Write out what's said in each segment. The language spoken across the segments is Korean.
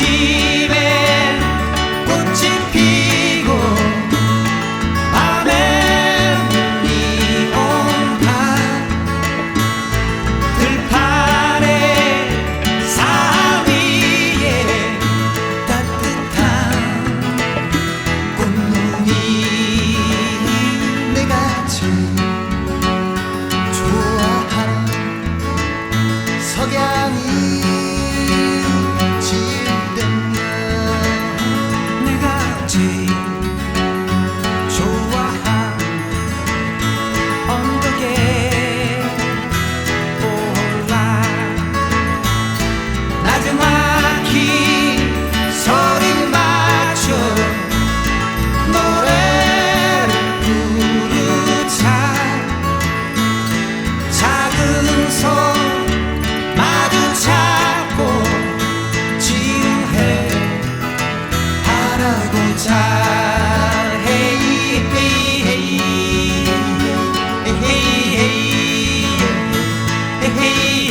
see.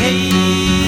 aí.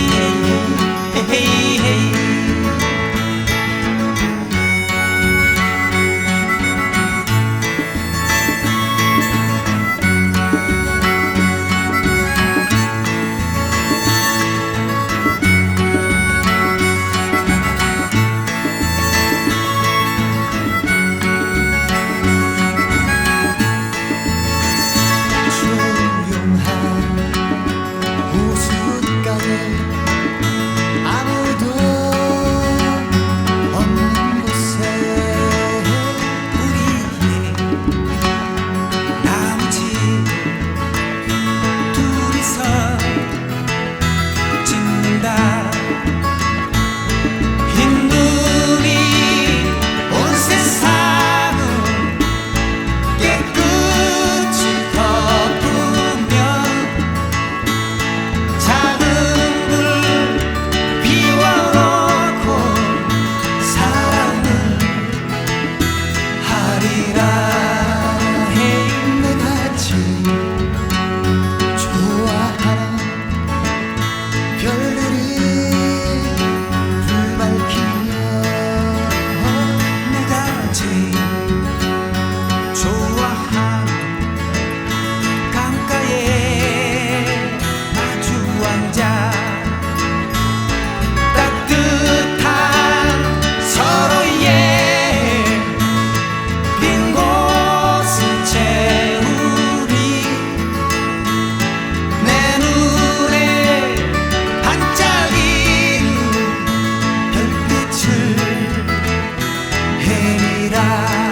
virar.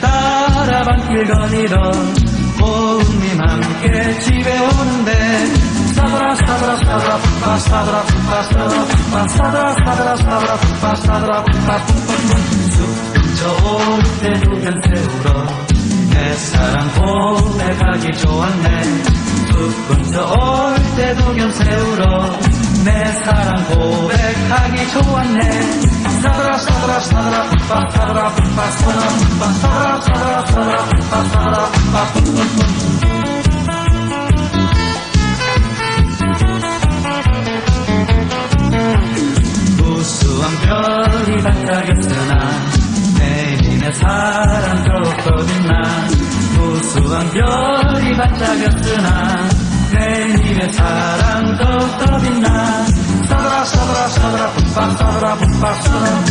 따라반길 거니던 모음님 함께 집에 오는데 사드라 사드라 사드라 푸파 사드라 푸파 사드라 푸파 사드라 사드라 사드라 푸파 사드라 푸파 푸파. 숲저올때 누겐 태우러 내 사랑 봄에 가기 좋았네. 숲저올때 누겐 세우러 내 사랑 고백하기 좋았네. 우수한 별이 반짝였으나 내인의 사랑도 거듭나 우수한 별이 반짝였으나 내인의 사랑도 떠빛나 사드라 사드라 사드라 뿜빠 사드라 뿜빠 사라.